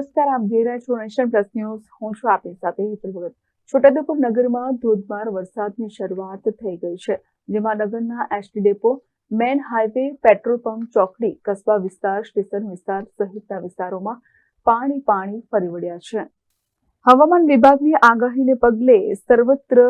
નમસ્કાર, આપ જોઈ રહ્યા છો નેશન પ્લસ ન્યૂઝ. હું છું આપની સાથે હેતલ ભગત. છોટાઉદેપુર નગરમાં ધોધમાર વરસાદની શરૂઆત થઈ ગઈ છે, જેમાં નગરના ST depot, main highway petrol pump, ચોકડી, કસ્બા વિસ્તાર, સ્ટેશન વિસ્તાર સહિતના વિસ્તારોમાં પાણી પાણી ફરી વળ્યા છે. હવામાન વિભાગની આગાહીને પગલે સર્વત્ર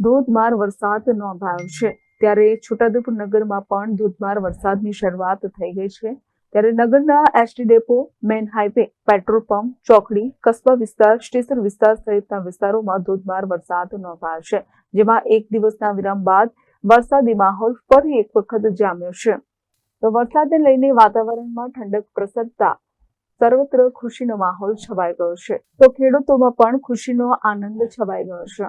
ધોધમાર વરસાદ નોંધાયો છે. ત્યારે છોટાઉદેપુર નગરમાં પણ ધોધમાર વરસાદની શરૂઆત થઈ ગઈ છે. ત્યારે નગરના ST depot main highway petrol pump ચોકડી, કસ્બા વિસ્તાર, સ્ટેશન વિસ્તાર સહિતના વિસ્તારોમાં ધોધમાર વરસાદ નોંધાયો છે. જેમાં એક દિવસના વિરામ બાદ વરસાદી માહોલ ફરી એક વખત જામ્યો છે. તો વરસાદને લઈને વાતાવરણમાં ઠંડક પ્રસરતા સર્વત્ર ખુશીનો માહોલ છવાઈ ગયો છે. તો ખેડૂતોમાં પણ ખુશીનો આનંદ છવાઈ ગયો છે.